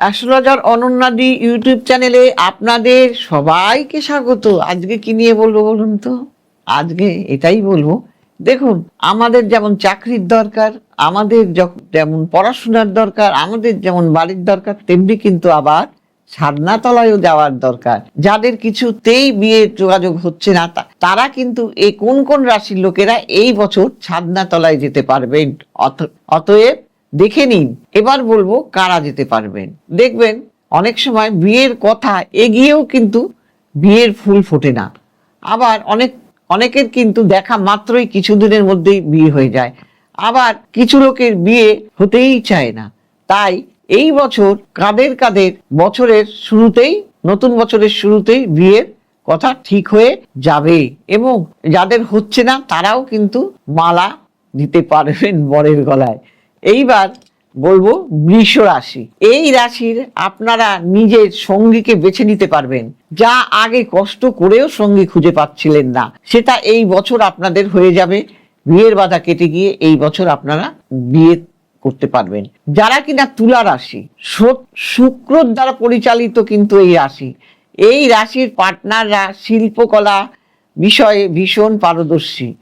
Astrologer অনন্যাদি YouTube চ্যানেলে আপনাদের সবাইকে স্বাগত। আজকে কি নিয়ে বলব বলুন তো? আজকে এটাই বলব। দেখুন, আমাদের যেমন চাকরির দরকার, আমাদের যেমন পড়াশোনার দরকার, আমাদের যেমন বাড়ির দরকার, তেমনি কিন্তু আবার ছাদনাতলায়ও যাওয়ার দরকার। যাদের কিছুতেই বিয়ের যোগাযোগ হচ্ছে না তারা কিন্তু এই কোন কোন রাশির লোকেরা এই বছর ছাদনাতলায় যেতে পারবেন। অত- অতএব দেখে নিন। এবার বলব কারা যেতে পারবেন। দেখবেন, অনেক সময় বিয়ের কথা এগিয়েও কিন্তু বিয়ের ফুল ফোটে না। আবার অনেক, অনেকের কিন্তু দেখা মাত্রই কিছুদিনের মধ্যেই বিয়ে হয়ে যায়। আবার কিছু লোকের বিয়ে হতেই চায় না। তাই এই বছর কাদের কাদের বছরের শুরুতেই, নতুন বছরের শুরুতেই বিয়ের কথা ঠিক হয়ে যাবে এবং যাদের হচ্ছে না তারাও কিন্তু মালা দিতে পারবেন বরের গলায়। এইবার বলব বৃষ রাশি। এই রাশির আপনারা নিজের সঙ্গীকে বেছে নিতে পারবেন। যা আগে কষ্ট করেও সঙ্গী খুঁজে পাচ্ছিলেন না। সেটা এই বছর আপনাদের হয়ে যাবে। বিয়ের বাধা কেটে গিয়ে এই বছর আপনারা বিয়ে করতে পারবেন। যারা কিনা তুলা রাশি শুক্রর দ্বারা পরিচালিত কিন্তু এই রাশি। এই রাশির পার্টনাররা শিল্পকলা বিষয়ে ভীষণ পারদর্শী।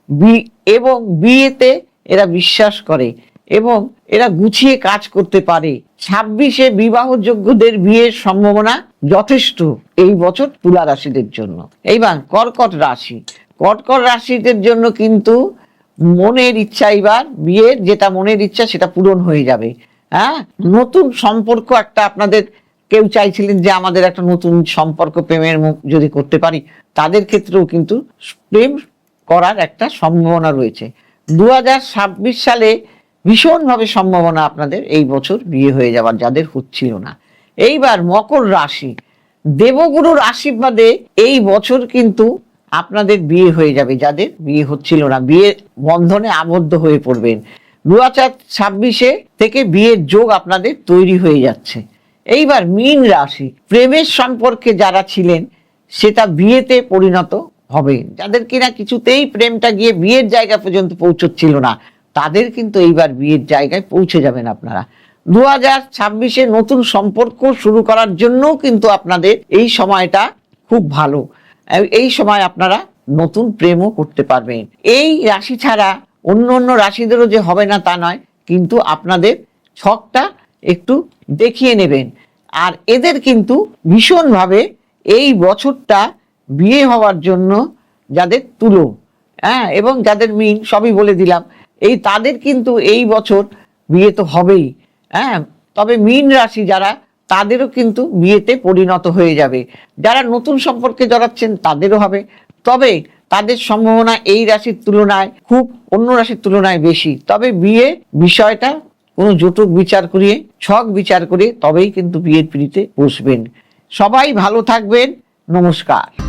এবং বিয়েতে এরা বিশ্বাস করে। এবং এরা গুছিয়ে কাজ করতে পারে। ছাব্বিশে বিবাহযোগ্যদের বিয়ের সম্ভাবনা যথেষ্ট এই বছর তুলা রাশিদের জন্য। এইবার কর্কট রাশি। কর্কট রাশিদের জন্য কিন্তু মনের ইচ্ছা এবার বিয়ের যেটা মনের ইচ্ছা সেটা পূরণ হয়ে যাবে। হ্যাঁ? নতুন সম্পর্ক একটা আপনাদের, কেউ চাইছিলেন যে আমাদের একটা নতুন সম্পর্ক, প্রেমের মুখ যদি করতে পারি, তাদের ক্ষেত্রেও কিন্তু প্রেম করার একটা সম্ভাবনা রয়েছে। দু হাজার ছাব্বিশ সালে ভীষণভাবে সম্ভাবনা আপনাদের এই বছর বিয়ে হয়ে যাওয়ার, যাদের হচ্ছিল না। এইবার মকর রাশি, দেবগুরুর আশীর্বাদে এই বছর কিন্তু আপনাদের বিয়ে হয়ে যাবে, যাদের বিয়ে হচ্ছিল না। বিয়ে বন্ধনে আবদ্ধ হয়ে পড়বেন। দু হাজার ছাব্বিশে থেকে বিয়ের যোগ আপনাদের তৈরি হয়ে যাচ্ছে। এইবার মীন রাশি, প্রেমের সম্পর্কে যারা ছিলেন, সেটা বিয়েতে পরিণত হবে যাদের কিনা কিছুতেই প্রেমটা গিয়ে বিয়ের জায়গা পর্যন্ত পৌঁছচ্ছিল না। তাদের কিন্তু এইবার বিয়ের জায়গায় পৌঁছে যাবেন আপনারা। দু হাজার ছাব্বিশে নতুন সম্পর্ক শুরু করার জন্যও কিন্তু আপনাদের এই সময়টা খুব ভালো। এই সময় আপনারা নতুন প্রেমও করতে পারবেন। এই রাশি ছাড়া অন্য অন্য রাশিদেরও যে হবে না তা নয়, কিন্তু আপনাদের ছকটা একটু দেখিয়ে নেবেন। আর এদের কিন্তু ভীষণভাবে এই বছরটা বিয়ে হওয়ার জন্য যাদের তুলো হ্যাঁ এবং যাদের মিন সবই বলে দিলাম। এই তাদের কিন্তু এই বছর বিয়ে তো হবেই হ্যাঁ? তবে মীন রাশি যারা, তাদেরও কিন্তু বিয়েতে পরিণত হয়ে যাবে। যারা নতুন সম্পর্কে জড়াচ্ছেন, তাদেরও হবে। তবে তাদের সম্ভাবনা এই রাশির তুলনায় খুব অন্য রাশির তুলনায় বেশি। তবে বিয়ে বিষয়টা কোনো জটক বিচার করিয়ে, ছক বিচার করে তবেই কিন্তু বিয়ের পিড়িতে বসবেন। সবাই ভালো থাকবেন। নমস্কার।